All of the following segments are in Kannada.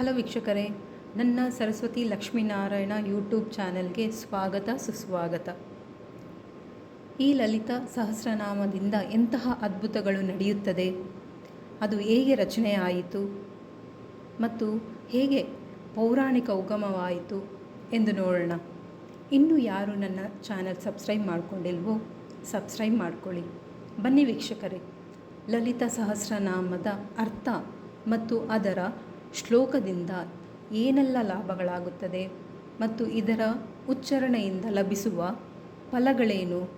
ಹಲೋ ವೀಕ್ಷಕರೇ, ನನ್ನ ಸರಸ್ವತಿ ಲಕ್ಷ್ಮೀನಾರಾಯಣ ಯೂಟ್ಯೂಬ್ ಚಾನೆಲ್ಗೆ ಸ್ವಾಗತ, ಸುಸ್ವಾಗತ. ಈ ಲಲಿತ ಸಹಸ್ರನಾಮದಿಂದ ಎಂತಹ ಅದ್ಭುತಗಳು ನಡೆಯುತ್ತದೆ? ಅದು ಹೇಗೆ ರಚನೆ ಆಯಿತು? ಮತ್ತು ಹೇಗೆ ಪೌರಾಣಿಕ ಉಗಮವಾಯಿತು ಎಂದು ನೋಡೋಣ. ಇನ್ನು ಯಾರು ನನ್ನ ಚಾನೆಲ್ ಸಬ್ಸ್ಕ್ರೈಬ್ ಮಾಡಿಕೊಂಡಿಲ್ವೋ, ಸಬ್ಸ್ಕ್ರೈಬ್ ಮಾಡ್ಕೊಳ್ಳಿ. ಬನ್ನಿ ವೀಕ್ಷಕರೇ, ಲಲಿತ ಸಹಸ್ರನಾಮದ ಅರ್ಥ ಮತ್ತು ಅದರ ಶ್ಲೋಕದಿಂದ ಏನೆಲ್ಲ ಲಾಭಗಳಾಗುತ್ತದೆ ಮತ್ತು ಇದರ ಉಚ್ಚಾರಣೆಯಿಂದ ಲಭಿಸುವ ಫಲಗಳೇನು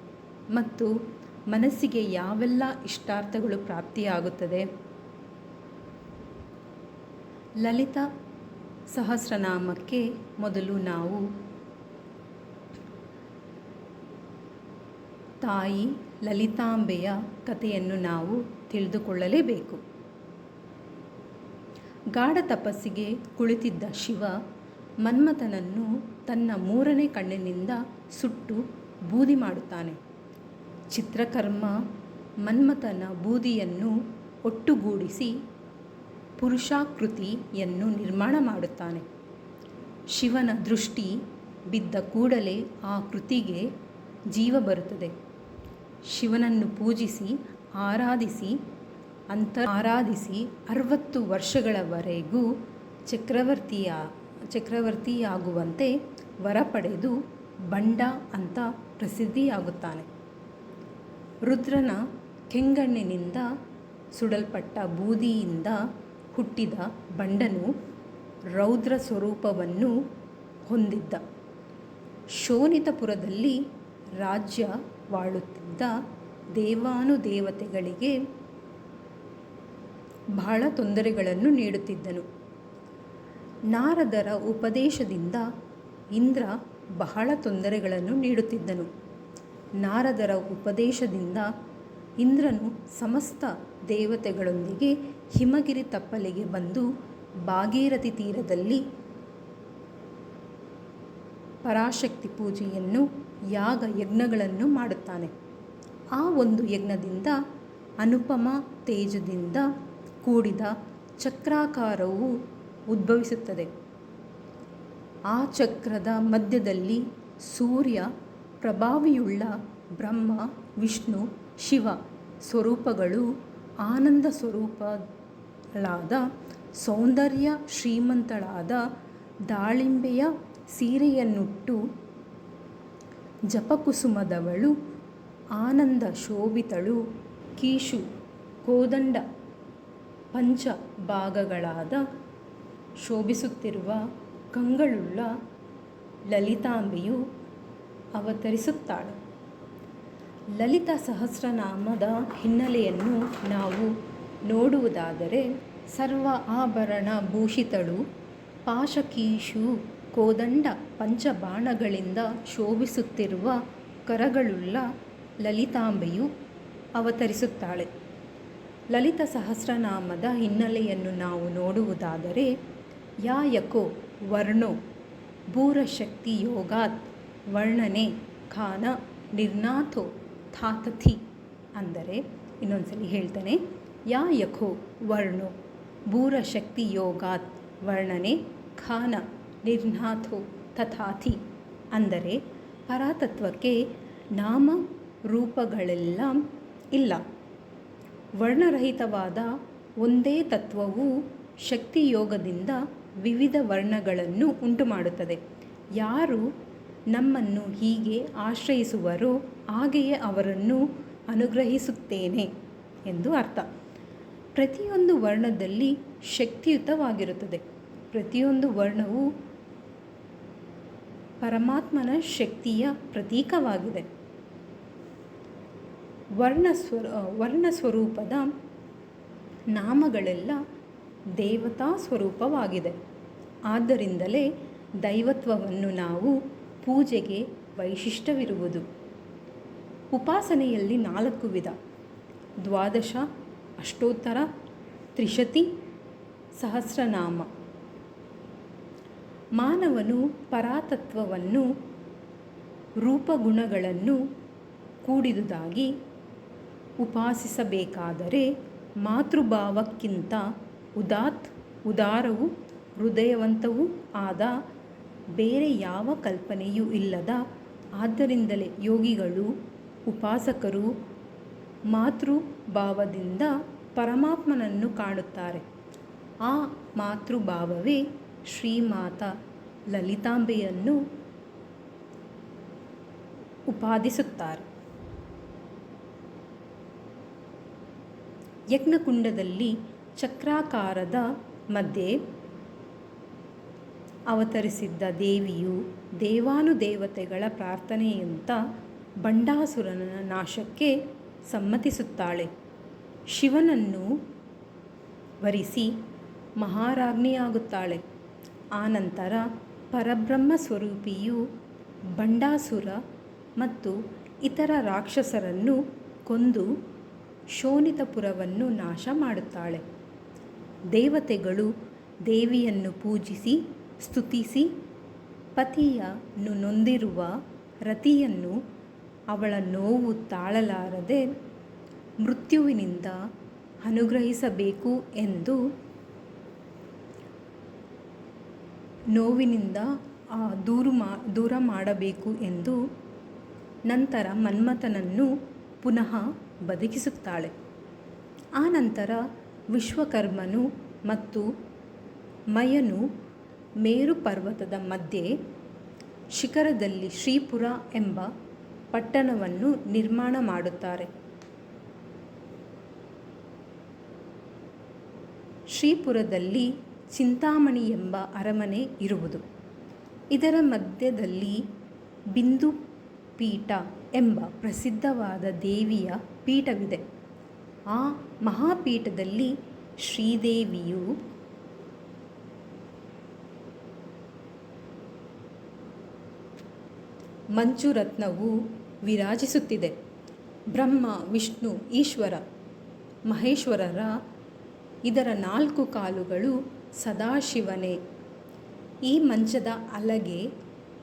ಮತ್ತು ಮನಸ್ಸಿಗೆ ಯಾವೆಲ್ಲ ಇಷ್ಟಾರ್ಥಗಳು ಪ್ರಾಪ್ತಿಯಾಗುತ್ತದೆ? ಲಲಿತ ಸಹಸ್ರನಾಮಕ್ಕೆ ಮೊದಲು ನಾವು ತಾಯಿ ಲಲಿತಾಂಬೆಯ ಕಥೆಯನ್ನು ನಾವು ತಿಳಿದುಕೊಳ್ಳಲೇಬೇಕು. ಗಾಢ ತಪಸ್ಸಿಗೆ ಕುಳಿತಿದ್ದ ಶಿವ ಮನ್ಮಥನನ್ನು ತನ್ನ ಮೂರನೇ ಕಣ್ಣಿನಿಂದ ಸುಟ್ಟು ಬೂದಿ ಮಾಡುತ್ತಾನೆ. ಚಿತ್ರಕರ್ಮ ಮನ್ಮಥನ ಬೂದಿಯನ್ನು ಒಟ್ಟುಗೂಡಿಸಿ ಪುರುಷಾಕೃತಿಯನ್ನು ನಿರ್ಮಾಣ ಮಾಡುತ್ತಾನೆ. ಶಿವನ ದೃಷ್ಟಿ ಬಿದ್ದ ಕೂಡಲೇ ಆ ಕೃತಿಗೆ ಜೀವ ಬರುತ್ತದೆ. ಶಿವನನ್ನು ಪೂಜಿಸಿ, ಆರಾಧಿಸಿ ಅಂತ ಆರಾಧಿಸಿ ಅರವತ್ತು ವರ್ಷಗಳವರೆಗೂ ಚಕ್ರವರ್ತಿಯ, ಚಕ್ರವರ್ತಿಯಾಗುವಂತೆ ವರ ಪಡೆದು ಬಂಡ ಅಂತ ಪ್ರಸಿದ್ಧಿಯಾಗುತ್ತಾನೆ. ರುದ್ರನ ಕೆಂಗಣ್ಣಿನಿಂದ ಸುಡಲ್ಪಟ್ಟ ಬೂದಿಯಿಂದ ಹುಟ್ಟಿದ ಬಂಡನು ರೌದ್ರ ಸ್ವರೂಪವನ್ನು ಹೊಂದಿದ್ದ. ಶೋನಿತಪುರದಲ್ಲಿ ರಾಜ್ಯ ವಾಳುತ್ತಿದ್ದ ದೇವಾನುದೇವತೆಗಳಿಗೆ ಬಹಳ ತೊಂದರೆಗಳನ್ನು ನೀಡುತ್ತಿದ್ದನು. ನಾರದರ ಉಪದೇಶದಿಂದ ಇಂದ್ರ ಬಹಳ ತೊಂದರೆಗಳನ್ನು ನೀಡುತ್ತಿದ್ದನು. ನಾರದರ ಉಪದೇಶದಿಂದ ಇಂದ್ರನು ಸಮಸ್ತ ದೇವತೆಗಳೊಂದಿಗೆ ಹಿಮಗಿರಿ ತಪ್ಪಲಿಗೆ ಬಂದು ಭಾಗೀರಥಿ ತೀರದಲ್ಲಿ ಪರಾಶಕ್ತಿ ಪೂಜೆಯನ್ನು, ಯಾಗ ಯಜ್ಞಗಳನ್ನು ಮಾಡುತ್ತಾನೆ. ಆ ಒಂದು ಯಜ್ಞದಿಂದ, ಅನುಪಮ ತೇಜದಿಂದ ಕೂಡಿದ ಚಕ್ರಾಕಾರವು ಉದ್ಭವಿಸುತ್ತದೆ. ಆ ಚಕ್ರದ ಮಧ್ಯದಲ್ಲಿ ಸೂರ್ಯ, ಪ್ರಭಾವಿಯುಳ್ಳ ಬ್ರಹ್ಮ, ವಿಷ್ಣು, ಶಿವ ಸ್ವರೂಪಗಳು ಆನಂದ ಸ್ವರೂಪಗಳಾದ ಸೌಂದರ್ಯ ಶ್ರೀಮಂತಳಾದ ದಾಳಿಂಬೆಯ ಸೀರೆಯನ್ನುಟ್ಟು ಜಪಕುಸುಮದವಳು, ಆನಂದ ಶೋಭಿತಳು, ಕೀಶು, ಕೋದಂಡ ಪಂಚ ಭಾಗಗಳಾದ ಶೋಭಿಸುತ್ತಿರುವ ಕಂಗಳುಳ್ಳ ಲಲಿತಾಂಬೆಯು ಅವತರಿಸುತ್ತಾಳೆ. ಲಲಿತ ಸಹಸ್ರನಾಮದ ಹಿನ್ನೆಲೆಯನ್ನು ನಾವು ನೋಡುವುದಾದರೆ, ಸರ್ವ ಆಭರಣ ಭೂಷಿತಳು, ಪಾಶಕೀಶು, ಕೋದಂಡ ಪಂಚಬಾಣಗಳಿಂದ ಶೋಭಿಸುತ್ತಿರುವ ಕರಗಳುಳ್ಳ ಲಲಿತಾಂಬೆಯು ಅವತರಿಸುತ್ತಾಳೆ. ಲಲಿತ ಸಹಸ್ರನಾಮದ ಹಿನ್ನೆಲೆಯನ್ನು ನಾವು ನೋಡುವುದಾದರೆ ಯಾಯಕೋ ವರ್ಣೋ ಭೂರಶಕ್ತಿ ಯೋಗಾತ್ ವರ್ಣನೆ ಖಾನ ನಿರ್ನಾಥೋ ಥಾತಥಿ ಅಂದರೆ ಇನ್ನೊಂದ್ಸಲಿ ಹೇಳ್ತಾನೆ, ಯಾ ಯಖೋ ವರ್ಣೋ ಭೂರಶಕ್ತಿ ಯೋಗಾತ್ ವರ್ಣನೆ ಖಾನ ನಿರ್ನಾಥೋ ತಥಾಥಿ ಅಂದರೆ ಪರಾತತ್ವಕ್ಕೆ ನಾಮ ರೂಪಗಳೆಲ್ಲ ಇಲ್ಲ. ವರ್ಣರಹಿತವಾದ ಒಂದೇ ತತ್ವವು ಶಕ್ತಿಯೋಗದಿಂದ ವಿವಿಧ ವರ್ಣಗಳನ್ನು ಉಂಟುಮಾಡುತ್ತದೆ. ಯಾರು ನಮ್ಮನ್ನು ಹೀಗೆ ಆಶ್ರಯಿಸುವರೋ ಹಾಗೆಯೇ ಅವರನ್ನು ಅನುಗ್ರಹಿಸುತ್ತೇನೆ ಎಂದು ಅರ್ಥ. ಪ್ರತಿಯೊಂದು ವರ್ಣದಲ್ಲಿ ಶಕ್ತಿಯುತವಾಗಿರುತ್ತದೆ. ಪ್ರತಿಯೊಂದು ವರ್ಣವು ಪರಮಾತ್ಮನ ಶಕ್ತಿಯ ಪ್ರತೀಕವಾಗಿದೆ. ವರ್ಣ ವರ್ಣಸ್ವರೂಪದ ವರ್ಣ ಸ್ವರೂಪದ ನಾಮಗಳೆಲ್ಲ ದೇವತಾ ಸ್ವರೂಪವಾಗಿದೆ. ಆದ್ದರಿಂದಲೇ ದೈವತ್ವವನ್ನು ನಾವು ಪೂಜೆಗೆ ವೈಶಿಷ್ಟ್ಯವಿರುವುದು. ಉಪಾಸನೆಯಲ್ಲಿ ನಾಲ್ಕು ವಿಧ. ದ್ವಾದಶ, ಅಷ್ಟೋತ್ತರ, ತ್ರಿಶತಿ, ಸಹಸ್ರನಾಮ. ಮಾನವನು ಪರಾತತ್ವವನ್ನು ರೂಪಗುಣಗಳನ್ನು ಕೂಡಿದುದಾಗಿ ಉಪಾಸಿಸಬೇಕಾದರೆ ಮಾತೃಭಾವಕ್ಕಿಂತ ಉದಾತ್, ಉದಾರವು ಹೃದಯವಂತವೂ ಆದ ಬೇರೆ ಯಾವ ಕಲ್ಪನೆಯೂ ಇಲ್ಲದ ಆದ್ದರಿಂದಲೇ ಯೋಗಿಗಳು, ಉಪಾಸಕರು ಮಾತೃಭಾವದಿಂದ ಪರಮಾತ್ಮನನ್ನು ಕಾಣುತ್ತಾರೆ. ಆ ಮಾತೃಭಾವವೇ ಶ್ರೀಮಾತ ಲಲಿತಾಂಬೆಯನ್ನು ಉಪಾದಿಸುತ್ತಾರೆ. ಯಜ್ಞಕುಂಡದಲ್ಲಿ ಚಕ್ರಾಕಾರದ ಮಧ್ಯೆ ಅವತರಿಸಿದ್ದ ದೇವಿಯು ದೇವಾನುದೇವತೆಗಳ ಪ್ರಾರ್ಥನೆಯಂತ ಬಂಡಾಸುರನ ನಾಶಕ್ಕೆ ಸಮ್ಮತಿಸುತ್ತಾಳೆ. ಶಿವನನ್ನು ವರಿಸಿ ಮಹಾರಾಜ್ಞಿಯಾಗುತ್ತಾಳೆ. ಆನಂತರ ಪರಬ್ರಹ್ಮ ಸ್ವರೂಪಿಯು ಬಂಡಾಸುರ ಮತ್ತು ಇತರ ರಾಕ್ಷಸರನ್ನು ಕೊಂದು ಶೋಣಿತಪುರವನ್ನು ನಾಶ ಮಾಡುತ್ತಾಳೆ. ದೇವತೆಗಳು ದೇವಿಯನ್ನು ಪೂಜಿಸಿ, ಸ್ತುತಿಸಿ, ಪತಿಯನ್ನು ನೊಂದಿರುವ ರತಿಯನ್ನು ಅವಳ ನೋವು ತಾಳಲಾರದೆ ಮೃತ್ಯುವಿನಿಂದ ಅನುಗ್ರಹಿಸಬೇಕು ಎಂದು ನೋವಿನಿಂದ ದೂರು ಮಾ, ದೂರ ಮಾಡಬೇಕು ಎಂದು ನಂತರ ಮನ್ಮಥನನ್ನು ಪುನಃ ಬದುಕಿಸುತ್ತಾಳೆ. ಆನಂತರ ವಿಶ್ವಕರ್ಮನು ಮತ್ತು ಮಯನು ಮೇರು ಪರ್ವತದ ಮಧ್ಯೆ ಶಿಖರದಲ್ಲಿ ಶ್ರೀಪುರ ಎಂಬ ಪಟ್ಟಣವನ್ನು ನಿರ್ಮಾಣ ಮಾಡುತ್ತಾರೆ. ಶ್ರೀಪುರದಲ್ಲಿ ಚಿಂತಾಮಣಿ ಎಂಬ ಅರಮನೆ ಇರುವುದು. ಇದರ ಮಧ್ಯದಲ್ಲಿ ಬಿಂದು ಪೀಠ ಎಂಬ ಪ್ರಸಿದ್ಧವಾದ ದೇವಿಯ ಪೀಠವಿದೆ. ಆ ಮಹಾಪೀಠದಲ್ಲಿ ಶ್ರೀದೇವಿಯು ಮಂಚುರತ್ನವು ವಿರಾಜಿಸುತ್ತಿದೆ. ಬ್ರಹ್ಮ, ವಿಷ್ಣು, ಈಶ್ವರ, ಮಹೇಶ್ವರರ ಇದರ ನಾಲ್ಕು ಕಾಲುಗಳು ಸದಾಶಿವನೇ. ಈ ಮಂಚದ ಅಲಗೆ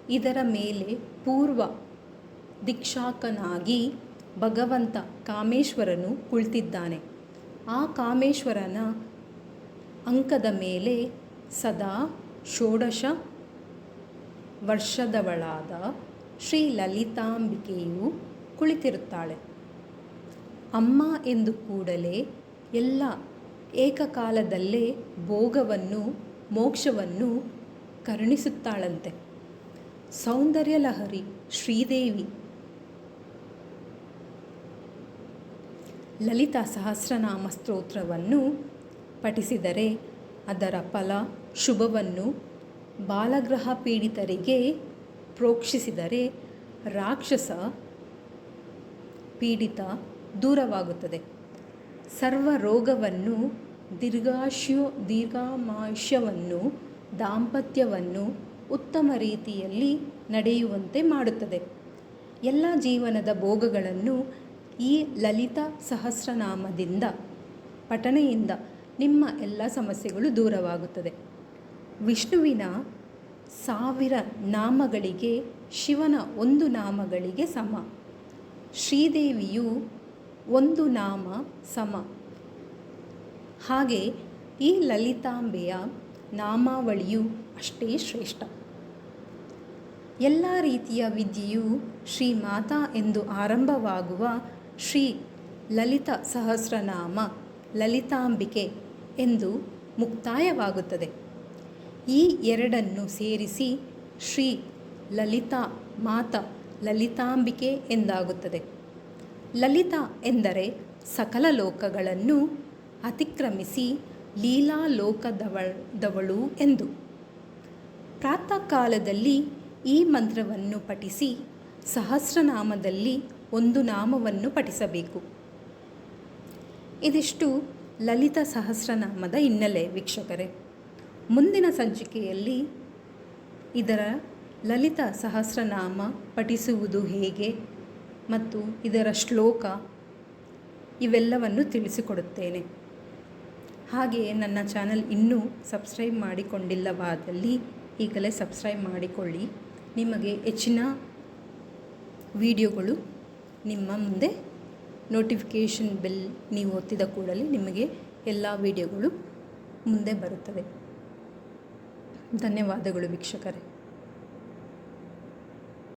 ಇದರ ಮೇಲೆ ಪೂರ್ವ ದೀಕ್ಷಾಕನಾಗಿ ಭಗವಂತ ಕಾಮೇಶ್ವರನು ಕುಳಿತಿದ್ದಾನೆ. ಆ ಕಾಮೇಶ್ವರನ ಅಂಕದ ಮೇಲೆ ಸದಾ ಷೋಡಶ ವರ್ಷದವಳಾದ ಶ್ರೀ ಲಲಿತಾಂಬಿಕೆಯು ಕುಳಿತಿರುತ್ತಾಳೆ. ಅಮ್ಮ ಎಂದು ಕೂಡಲೇ ಎಲ್ಲ ಏಕಕಾಲದಲ್ಲೇ ಭೋಗವನ್ನು, ಮೋಕ್ಷವನ್ನು ಕರುಣಿಸುತ್ತಾಳಂತೆ. ಸೌಂದರ್ಯ ಲಹರಿ ಶ್ರೀದೇವಿ ಲಲಿತಾ ಸಹಸ್ರನಾಮ ಸ್ತೋತ್ರವನ್ನು ಪಠಿಸಿದರೆ ಅದರ ಫಲ ಶುಭವನ್ನು ಬಾಲಗ್ರಹ ಪೀಡಿತರಿಗೆ ಪ್ರೋಕ್ಷಿಸಿದರೆ ರಾಕ್ಷಸ ಪೀಡಿತ ದೂರವಾಗುತ್ತದೆ. ಸರ್ವ ರೋಗವನ್ನು ದೀರ್ಘಾಶ್ಯು ದೀರ್ಘಾಮಾಶ್ಯವನ್ನು ದಾಂಪತ್ಯವನ್ನು ಉತ್ತಮ ರೀತಿಯಲ್ಲಿ ನಡೆಯುವಂತೆ ಮಾಡುತ್ತದೆ. ಎಲ್ಲ ಜೀವನದ ಭೋಗಗಳನ್ನು ಈ ಲಲಿತ ಸಹಸ್ರನಾಮದಿಂದ ಪಠನೆಯಿಂದ ನಿಮ್ಮ ಎಲ್ಲ ಸಮಸ್ಯೆಗಳು ದೂರವಾಗುತ್ತದೆ. ವಿಷ್ಣುವಿನ ಸಾವಿರ ನಾಮಗಳಿಗೆ ಶಿವನ ಒಂದು ನಾಮಗಳಿಗೆ ಸಮ. ಶ್ರೀದೇವಿಯು ಒಂದು ನಾಮ ಸಮ. ಹಾಗೆ ಈ ಲಲಿತಾಂಬೆಯ ನಾಮಾವಳಿಯು ಅಷ್ಟೇ ಶ್ರೇಷ್ಠ. ಎಲ್ಲ ರೀತಿಯ ವಿದ್ಯೆಯು ಶ್ರೀ ಮಾತಾ ಎಂದು ಆರಂಭವಾಗುವ ಶ್ರೀ ಲಲಿತ ಸಹಸ್ರನಾಮ ಲಲಿತಾಂಬಿಕೆ ಎಂದು ಮುಕ್ತಾಯವಾಗುತ್ತದೆ. ಈ ಎರಡನ್ನು ಸೇರಿಸಿ ಶ್ರೀ ಲಲಿತಾ ಮಾತ ಲಲಿತಾಂಬಿಕೆ ಎಂದಾಗುತ್ತದೆ. ಲಲಿತಾ ಎಂದರೆ ಸಕಲ ಲೋಕಗಳನ್ನು ಅತಿಕ್ರಮಿಸಿ ಲೀಲಾ ಲೋಕದವಳದವಳು ಎಂದು. ಪ್ರಾತಃ ಕಾಲದಲ್ಲಿ ಈ ಮಂತ್ರವನ್ನು ಪಠಿಸಿ ಸಹಸ್ರನಾಮದಲ್ಲಿ ಒಂದು ನಾಮವನ್ನು ಪಠಿಸಬೇಕು. ಇದಿಷ್ಟು ಲಲಿತ ಸಹಸ್ರನಾಮದ ಹಿನ್ನೆಲೆ ವೀಕ್ಷಕರೇ. ಮುಂದಿನ ಸಂಚಿಕೆಯಲ್ಲಿ ಇದರ ಲಲಿತ ಸಹಸ್ರನಾಮ ಪಠಿಸುವುದು ಹೇಗೆ ಮತ್ತು ಇದರ ಶ್ಲೋಕ ಇವೆಲ್ಲವನ್ನು ತಿಳಿಸಿಕೊಡುತ್ತೇನೆ. ಹಾಗೆಯೇ ನನ್ನ ಚಾನಲ್ ಇನ್ನೂ ಸಬ್ಸ್ಕ್ರೈಬ್ ಮಾಡಿಕೊಂಡಿಲ್ಲವಾದಲ್ಲಿ ಈಗಲೇ ಸಬ್ಸ್ಕ್ರೈಬ್ ಮಾಡಿಕೊಳ್ಳಿ. ನಿಮಗೆ ಹೆಚ್ಚಿನ ವಿಡಿಯೋಗಳು ನಿಮ್ಮ ಮುಂದೆ ನೋಟಿಫಿಕೇಷನ್ ಬೆಲ್ ನೀವು ಒತ್ತಿದ ಕೂಡಲೇ ನಿಮಗೆ ಎಲ್ಲ ವಿಡಿಯೋಗಳು ಮುಂದೆ ಬರುತ್ತವೆ. ಧನ್ಯವಾದಗಳು ವೀಕ್ಷಕರೇ.